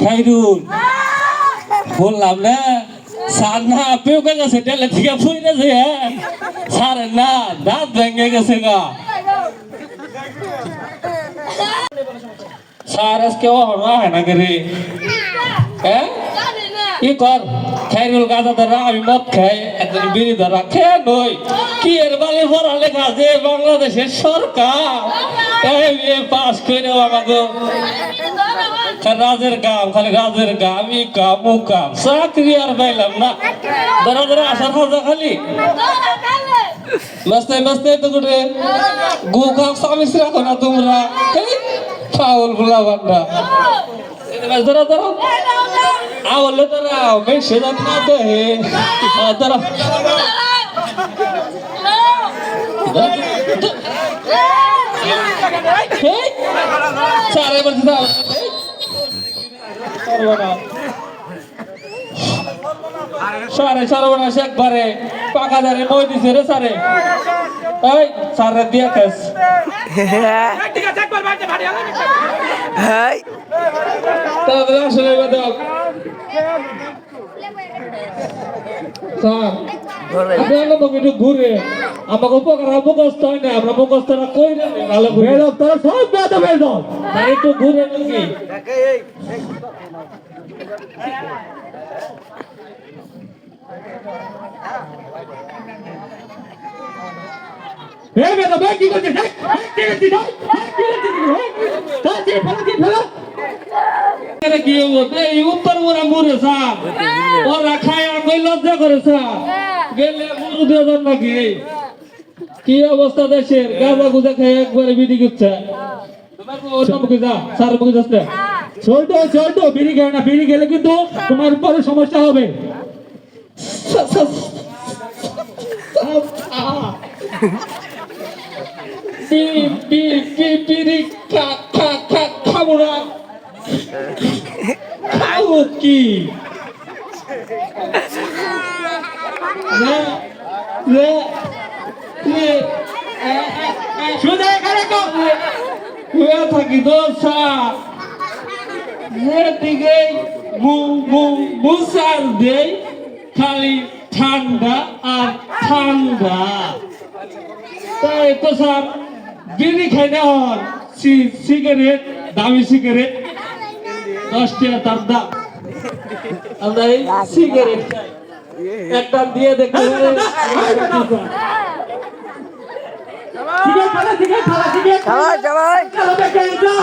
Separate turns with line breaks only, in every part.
খাইরুল, বললাম না সার না পেও গেছে টেলে থেকে হ্যাঁ সারের না, দাঁত ভেঙে গেছে গা। সার আজকে ও হয় না রে। হ্যাঁ কি কর, খাইরুল গাদা ধরা আমি মদ খাই একজন বিড়ি ধরা খেয়ে নই, কি এর বালে পড়ালেখা যে বাংলাদেশের সরকার? এম এ, পাস করে আমাকে राजर काम खाली गाजर काम एक काम ओ काम सातवी अर्धायला ना. बरोबर असा राजा खाली. मस्त आहे मस्त आहे कुठे? गोखा स्वामीच राखो ना तुमरा फावल गुलाबांना. जरा जरा. आवडलं तर राव मी शेजात नात हे जरा. चार वर्ष সারে সর্বনাশ একবারে। পাকা দারে মই দিছে রে সারে। এই সারে দিয়া খেস তাহলে আসলে বেদক ঘুরে। আমাকে উপকার মুখস্থ হয় না আমরা মুখস্থরা কই না? ভালো ঘুরে। তোরা সব বেদ বেদ তাই একটু ঘুরে নাকি?
এই বেটা ভাই কি এই, কি
হব এই উত্তর মোরা মুরে স্যার। ওরা খায় আমি লজ্জা করে স্যার? গেলে মুরু দিয়ে নাকি? কি অবস্থা দেশের? গাঁজা গুজা খেয়ে একবারে বিড়ি করছে। ওটা মুখে যা স্যার মুখে যাচ্ছে
চলতো চলতো বিড়ি খেয়ে না বিড়ি খেলে কিন্তু তোমার পরে সমস্যা হবে
না খাব কি
এখানে
থাকি তো মু মু মুসার দেই খালি ঠান্ডা আর ঠান্ডা। তাই তো স্যার বিড়ি খাই না হন সিগারেট দামি সিগারেট দশ টাকা তার দাম। আমরা এই সিগারেট খাই। একটা দিয়ে দেখতে
সিগারেট খালা সিগারেট খালা সিগারেট খালা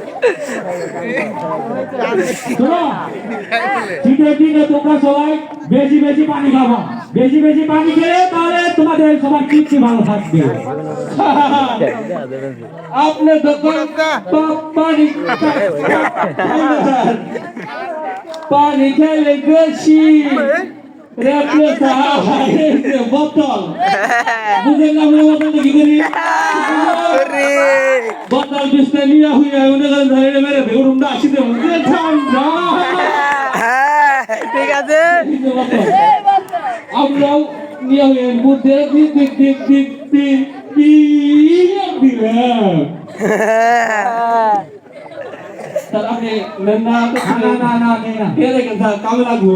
তোমরা সবাই বেশি বেশি পানি খাবা বেশি বেশি পানি খেলে তাহলে তোমাদের সবার কিচ্ছু ভালো থাকবে
আপনি পানি পানি খেলে বেশি বোতল বুঝলেন বোতল কি করি বোতল বিছনা নিয়ে হইয়া উনি গেলেন ধরে মেরে বেগুন আসিতে মুখে ঠান্ডা
ঠিক আছে।
আমরাও নিয়ে হয়ে মধ্যে দিক দিক দিক দিক দিক দিলাম স্যার আপনি না
না না না না নেই না
কে দেখেন স্যার কামে লাগবো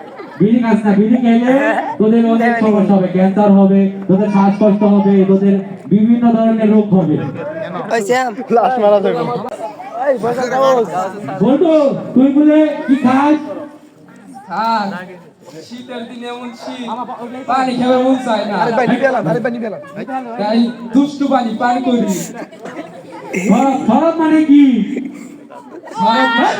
বিড়ি খাস না বিড়ি খেলে তোদের অনেক সমস্যা হবে ক্যান্সার হবে তোদের শ্বাসকষ্ট হবে তোদের বিভিন্ন ধরনের রোগ হবে।
মারা
বলতো তুই বলে কি খাস?
শীতের দিনে এমন শীত পানি খেতে মন চায় না। পানি
সরব সরব কি
করে। মানে
তোরা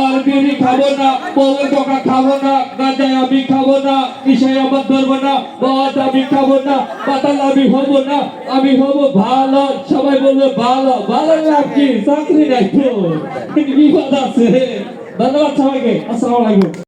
আর বিড়ি খাব না, বউয়ের টোকা খাব না গাঁজায় আমি খাব না নিশায় আমার ধরবো না মদ আমি খাব না পাতাল আমি হব না, আমি হব ভালো। সবাই বলবে ভালো ভালো লাভ কি? চাকরি নাই তো। বিপদ আছে। ধন্যবাদ সবাইকে। আসসালামু আলাইকুম।